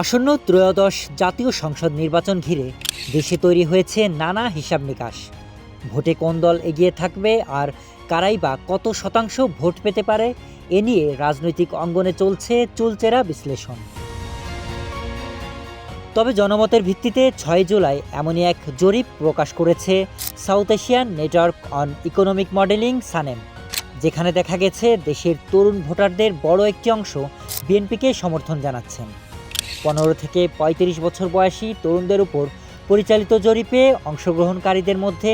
আসন্ন ত্রয়োদশ জাতীয় সংসদ নির্বাচন ঘিরে দেশে তৈরি হয়েছে নানা হিসাব নিকাশ। ভোটে কোন দল এগিয়ে থাকবে আর কারাই বা কত শতাংশ ভোট পেতে পারে, এ নিয়ে রাজনৈতিক অঙ্গনে চলছে চুলচেরা বিশ্লেষণ। তবে জনমতের ভিত্তিতে ছয় জুলাই এমনই এক জরিপ প্রকাশ করেছে South Asian network on economic modeling SANEM, যেখানে দেখা গেছে দেশের তরুণ ভোটারদের বড় একটি অংশ বিএনপিকে সমর্থন জানাচ্ছেন। পনেরো থেকে ৩৫ বছর বয়সী তরুণদের উপর পরিচালিত জরিপে অংশগ্রহণকারীদের মধ্যে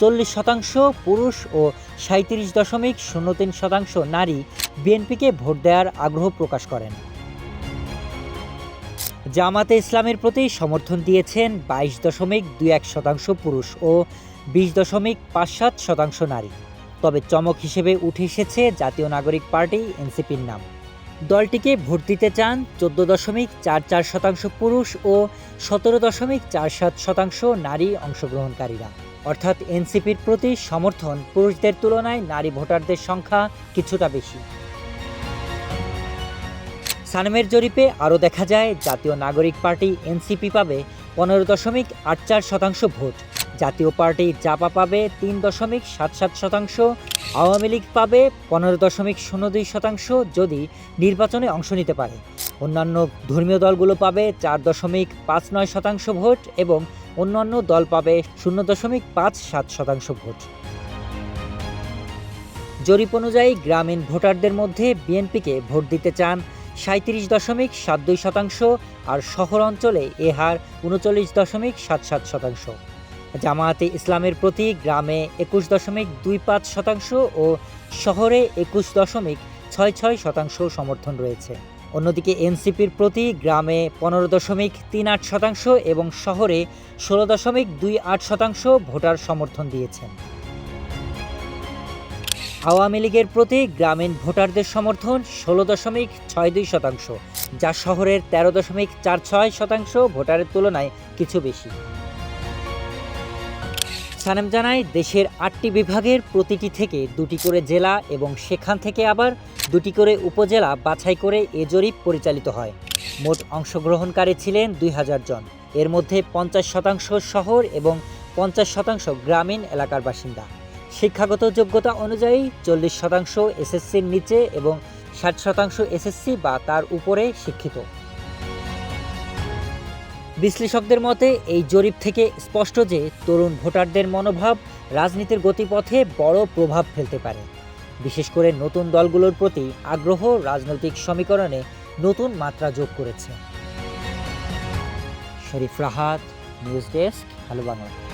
চল্লিশ শতাংশ পুরুষ ও সাঁত্রিশ দশমিক শূন্য তিন শতাংশ নারী বিএনপিকে ভোট দেওয়ার আগ্রহ প্রকাশ করেন। জামাতে ইসলামের প্রতি সমর্থন দিয়েছেন বাইশ দশমিক দুই এক শতাংশ পুরুষ ও বিশ দশমিক পাঁচ সাত শতাংশ নারী। তবে চমক হিসেবে উঠে এসেছে জাতীয় নাগরিক পার্টি এনসিপির নাম। দলটিকে ভোট দিতে চান চোদ্দ দশমিক চার চার শতাংশ পুরুষ ও সতেরো দশমিক চার সাত শতাংশ নারী অংশগ্রহণকারীরা। অর্থাৎ এনসিপির প্রতি সমর্থন পুরুষদের তুলনায় নারী ভোটারদের সংখ্যা কিছুটা বেশি। সানমের জরিপে আরও দেখা যায়, জাতীয় নাগরিক পার্টি এনসিপি পাবে পনেরো দশমিক আট চার শতাংশ ভোট। জাতীয় পার্টি জাপা পাবে তিন দশমিক সাত সাত শতাংশ, আওয়ামী লীগ পাবে পনেরো দশমিক শূন্য দুই শতাংশ যদি নির্বাচনে অংশ নিতে পারে। অন্যান্য ধর্মীয় দলগুলো পাবে চার দশমিক পাঁচ নয় শতাংশ ভোট এবং অন্যান্য দল পাবে শূন্য দশমিক পাঁচ সাত শতাংশ ভোট। জরিপ অনুযায়ী গ্রামীণ ভোটারদের মধ্যে বিএনপিকে ভোট দিতে চান সাঁত্রিশ দশমিক সাত দুই শতাংশ আর শহর অঞ্চলে এ হার উনচল্লিশ দশমিক সাত সাত শতাংশ। জামায়াতে ইসলামের প্রতি গ্রামে একুশ দশমিক দুই পাঁচ শতাংশ ও শহরে একুশ দশমিক ছয় ছয় শতাংশ সমর্থন রয়েছে। অন্যদিকে এনসিপির প্রতি গ্রামে পনেরো দশমিক তিন আট শতাংশ এবং শহরে ষোলো দশমিক দুই আট শতাংশ ভোটার সমর্থন দিয়েছেন। আওয়ামী লীগের প্রতি গ্রামীণ ভোটারদের সমর্থন ষোলো দশমিক ছয় দুই শতাংশ, যা শহরের তেরো দশমিক চার ছয় শতাংশ ভোটারের তুলনায় কিছু বেশি। সানেম জানায় দেশের আটটি বিভাগের প্রতিটি থেকে দুটি করে জেলা এবং সেখান থেকে আবার দুটি করে উপজেলা বাছাই করে এ জরিপ পরিচালিত হয়। মোট অংশগ্রহণকারী ছিলেন দুই হাজার জন। এর মধ্যে পঞ্চাশ শতাংশ শহর এবং পঞ্চাশ শতাংশ গ্রামীণ এলাকার বাসিন্দা। শিক্ষাগত যোগ্যতা অনুযায়ী চল্লিশ শতাংশ এসএসসির নিচে এবং ষাট শতাংশ এসএসসি বা তার উপরে শিক্ষিত। বিশ্লেষকদের মতে, এই জরিপ থেকে স্পষ্ট যে তরুণ ভোটারদের মনোভাব রাজনীতির গতিপথে বড় প্রভাব ফেলতে পারে। বিশেষ করে নতুন দলগুলোর প্রতি আগ্রহ রাজনৈতিক সমীকরণে নতুন মাত্রা যোগ করেছে। Sharif Rahat, news desk hello Bangla